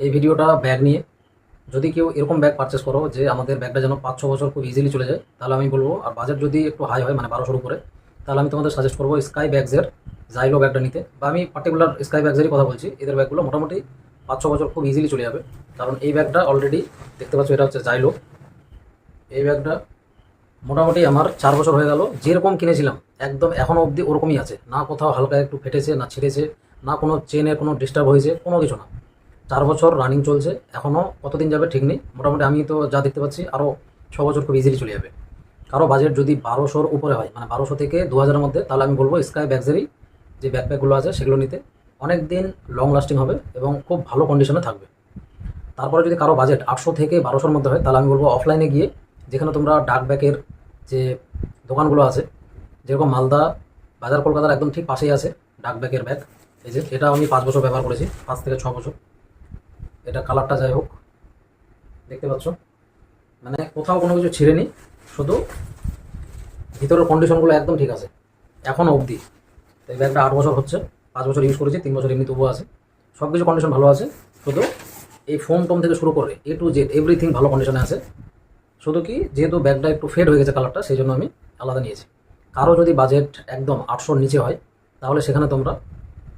এই ভিডিওটা ব্যাগ নিয়ে। যদি কেউ এরকম ব্যাগ পারচেস করো যে আমাদের ব্যাগটা যেন পাঁচ ছ বছর খুব ইজিলি চলে যায়, তাহলে আমি বলব, আর বাজেট যদি একটু হাই হয় মানে বারোশোর উপরে, তাহলে আমি তোমাদের সাজেস্ট করব স্কাই ব্যাগসের জাইলো ব্যাগটা নিতে। বা আমি পার্টিকুলার স্কাই ব্যাগসেরই কথা বলছি, এদের ব্যাগগুলো মোটামুটি পাঁচ ছ বছর খুব ইজিলি চলে যাবে। কারণ এই ব্যাগটা অলরেডি দেখতে পাচ্ছ এটা হচ্ছে জাইলো এই ব্যাগটা মোটামুটি আমার চার বছর হয়ে গেল, যেরকম কিনেছিলাম, একদম এখনও অবধি ওরকমই আছে। না কোথাও হালকা একটু ফেটেছে, না ছিঁড়েছে, না কোনো চেনের কোনো ডিস্টার্ব হয়েছে, কোনো কিছু না। চার বছর রানিং চলছে এখনও কতদিন যাবে ঠিক নেই। মোটামুটি আমি তো যা দেখতে পাচ্ছি আরও ছ বছর খুব ইজিলি চলে যাবে। কারও বাজেট যদি বারোশোর উপরে হয় মানে বারোশো থেকে দু হাজারের মধ্যে, তাহলে আমি বলব স্কাই ব্যাগসেরই যে ব্যাকপ্যাকগুলো আছে, সেগুলো নিতে। অনেক দিন লং লাস্টিং হবে এবং খুব ভালো কন্ডিশনে থাকবে। তারপরে যদি কারও বাজেট আটশো থেকে বারোশোর মধ্যে হয়, তাহলে আমি বলব অফলাইনে গিয়ে যেখানে তোমরা ডাক ব্যাগের যে দোকানগুলো আছে, যেরকম মালদা, বাজার কলকাতার একদম ঠিক পাশেই আছে ডাক ব্যাগের ব্যাগ এই যে, এটা আমি পাঁচ বছর ব্যবহার করেছি, পাঁচ থেকে ছ বছর। এটা কালারটা যাই হোক, দেখতে পাচ্ছ? মানে কোথাও কোনো কিছু ছিঁড়েনি, শুধু ভিতরের কন্ডিশনগুলো একদম ঠিক আছে এখনও অবধি। এই ব্যাগটা আট বছর হচ্ছে, পাঁচ বছর ইউজ করেছি, তিন বছর এমনি তবুও আছে। সব কিছু কন্ডিশন ভালো আছে, শুধু এই ফোন টোন থেকে শুরু করে এ টু জেড এভরিথিং ভালো কন্ডিশনে আছে। শুধু কি, যেহেতু ব্যাগটা একটু ফেড হয়ে গেছে কালারটা, সেই জন্য আমি আলাদা নিয়েছি। কারও যদি বাজেট একদম আটশোর নিচে হয়, তাহলে সেখানে তোমরা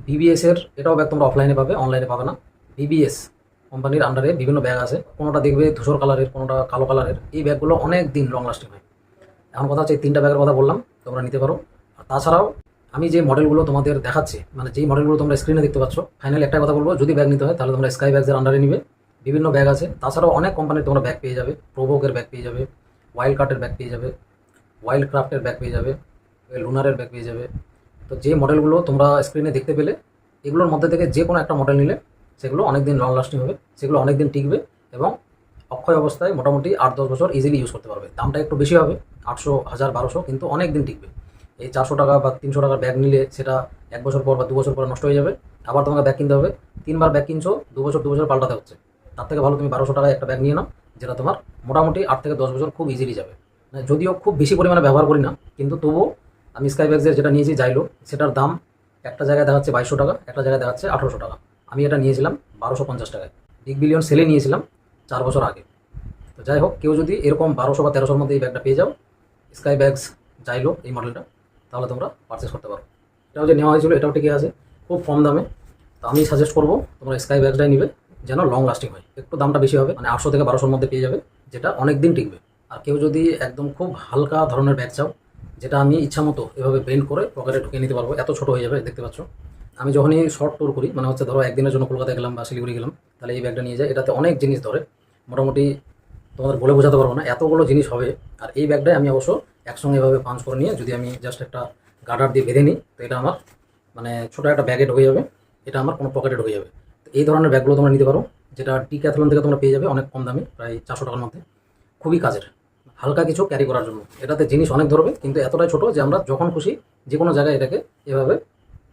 বিবিএস এর, এটাও ব্যাগ তোমরা অফলাইনে পাবে অনলাইনে পাবে না। বিবিএস কোম্পানির আন্ডারে বিভিন্ন ব্যাগ আছে। কোনোটা দেখবে ধূসর কালারের কোনোটা কালো কালারের এই ব্যাগগুলো অনেক দিন লং লাস্টিং হয়। এখন কথা হচ্ছে এই তিনটা ব্যাগের কথা বললাম, তোমরা নিতে পারো। আর তাছাড়াও আমি যে মডেলগুলো তোমাদের দেখাচ্ছি মানে যেই মডেলগুলো তোমরা স্ক্রিনে দেখতে পাচ্ছ ফাইনালি একটা কথা বলব, যদি ব্যাগ নিতে হয় তাহলে তোমরা স্কাই ব্যাগসের আন্ডারে নিবে। বিভিন্ন ব্যাগ আছে। তাছাড়াও অনেক কোম্পানির তোমরা ব্যাগ পেয়ে যাবে। প্রোবোকের ব্যাগ পেয়ে যাবে ওয়াইল্ড কার্টের ব্যাগ পেয়ে যাবে ওয়াইল্ড ক্রাফ্টের ব্যাগ পেয়ে যাবে লুনারের ব্যাগ পেয়ে যাবে। তো যে মডেলগুলো তোমরা স্ক্রিনে দেখতে পেলে, এগুলোর মধ্যে থেকে যে কোনো একটা মডেল নিলে সেগুলো অনেক দিন লং লাস্টিং হবে, সেগুলো অনেক দিন টিকবে এবং অক্ষয় অবস্থায় মোটামুটি আট দশ বছর ইজিলি ইউজ করতে পারবে। দামটা একটু বেশি হবে, আটশো, হাজার, বারোশো, কিন্তু অনেক দিন টিকবে। এই চারশো টাকা বা তিনশো টাকার ব্যাগ নিলে সেটা এক বছর পর বা দু বছর পর নষ্ট হয়ে যাবে। আবার তোমাকে ব্যাগ কিনতে হবে, তিনবার ব্যাগ কিনছো, দু বছর দু বছর পাল্টাতে হচ্ছে। তার থেকে ভালো তুমি বারোশো টাকায় একটা ব্যাগ নিয়ে নাও, যেটা তোমার মোটামুটি আট থেকে দশ বছর খুব ইজিলি যাবে। মানে যদিও খুব বেশি পরিমাণে ব্যবহার করি না, কিন্তু তবুও আমি স্কাই ব্যাগসের যেটা নিয়েছি যাইলো সেটার দাম একটা জায়গায় দেখাচ্ছে বাইশশো টাকা, একটা জায়গায় দেখাচ্ছে আঠারোশো টাকা। আমি এটা নিয়েছিলাম বারোশো পঞ্চাশ টাকায়। বিগ বিলিয়ন সেলে নিয়েছিলাম চার বছর আগে। তো যাই হোক, কেউ যদি এরকম বারোশো বা তেরোশোর মধ্যে এই ব্যাগটা পেয়ে যাও স্কাই ব্যাগস যাইলো এই মডেলটা তাহলে তোমরা পারচেস করতে পারো। এটাও যে নেওয়া হয়েছিল, এটাও ঠিকই আছে, খুব কম দামে। তো আমি সাজেস্ট করব, তোমরা স্কাই ব্যাগসটাই নিবে, যেন লং লাস্টিং হয়। একটু দামটা বেশি হবে মানে আটশো থেকে বারোশোর মধ্যে পেয়ে যাবে, যেটা অনেক দিন টিকবে। আর কেউ যদি একদম খুব হালকা ধরনের ব্যাগ চাও, যেটা আমি ইচ্ছা মতো এভাবে বেন্ড করে পকেটে ঢুকিয়ে নিতে পারব, এত ছোট হয়ে যাবে, দেখতে পাচ্ছ। আমি যখনই শর্ট ট্যুর করি মানে হচ্ছে ধরো একদিনের জন্য কলকাতা গেলাম বা শিলিগুড়ি গেলাম, তাহলে এই ব্যাগটা নিয়ে যায় এটাতে অনেক জিনিস ধরে। মোটামুটি তোমাদের বলে বোঝাতে পারব না, এতগুলো জিনিস হবে। আর এই ব্যাগটাই আমি অবশ্য একসঙ্গে এভাবে পাঞ্চ করে নিয়ে যদি আমি জাস্ট একটা গার্ডার দিয়ে বেঁধে নিই, তো এটা আমার মানে ছোটো একটা ব্যাগে হয়ে যাবে। এটা আমার কোনো পকেটেড হয়ে যাবে। তো এই ধরনের ব্যাগগুলো তোমরা নিতে পারো, যেটা টি ক্যাথলন থেকে তোমরা পেয়ে যাবে অনেক কম দামে, প্রায় চারশো টাকার মধ্যে। খুবই কাজের। হালকা কিছু ক্যারি করার জন্য। এটাতে জিনিস অনেক ধরবে, কিন্তু এতটাই ছোট যে আমরা যখন খুশি যে কোনো জায়গায় এটাকে এভাবে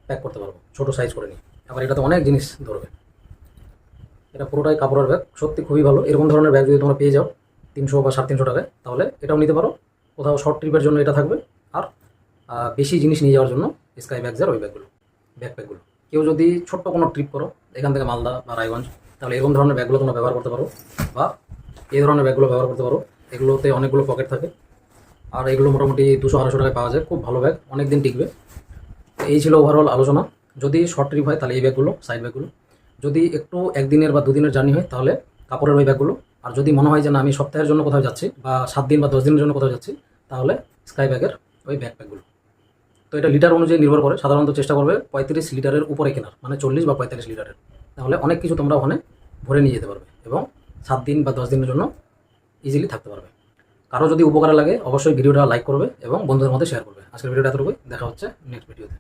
প্যাক করতে পারব, ছোটো সাইজ করে নিই আবার এটাতে অনেক জিনিস ধরবে। এটা পুরোটাই কাপড়ের ব্যাগ সত্যি খুবই ভালো। এরকম ধরনের ব্যাগ যদি তোমরা পেয়ে যাও, তিনশো বা সাড়ে তিনশো টাকায়, তাহলে এটাও নিতে পারো। কোথাও শর্ট ট্রিপের জন্য এটা থাকবে। আর বেশি জিনিস নিয়ে যাওয়ার জন্য স্কাই ব্যাগসের ওই ব্যাগগুলো ব্যাকপ্যাকগুলো কেউ যদি ছোট্ট কোনো ট্রিপ করো, এখান থেকে মালদা বা রায়গঞ্জ, তাহলে এরকম ধরনের ব্যাগগুলো তোমরা ব্যবহার করতে পারো। বা, এই ধরনের ব্যাগগুলো ব্যবহার করতে পারো। এগুলোতে অনেকগুলো পকেট থাকে। আর এগুলো মোটামুটি দুশো আড়াইশো টাকায় পাওয়া যায়। খুব ভালো ব্যাগ অনেক দিন টিকবে। এই ছিল ওভারঅল আলোচনা। যদি শর্ট ট্রিপ হয়, তাহলে এই ব্যাগগুলো সাইড ব্যাগগুলো। যদি একটু একদিনের বা দুদিনের জার্নি হয়, তাহলে কাপড়ের ওই ব্যাগগুলো। আর যদি মনে হয় যে না, আমি সপ্তাহের জন্য কোথাও যাচ্ছি বা সাত দিন বা দশ দিনের জন্য কোথাও যাচ্ছি, তাহলে স্কাই ব্যাগের ওই ব্যাকপ্যাকগুলো তো এটা লিটার অনুযায়ী নির্ভর করে। সাধারণত চেষ্টা করবে পঁয়ত্রিশ লিটারের উপরে কেনার মানে চল্লিশ বা পঁয়তাল্লিশ লিটারের তাহলে অনেক কিছু তোমরা ওখানে ভরে নিয়ে যেতে পারবে এবং সাত দিন বা দশ দিনের জন্য ইজিলি থাকতে পারবে। কারও যদি উপকার লাগে, অবশ্যই ভিডিওটা লাইক করবে এবং বন্ধুদের মধ্যে শেয়ার করবে। আজকের ভিডিওটা এতটুকুই। দেখা হচ্ছে নেক্সট ভিডিওতে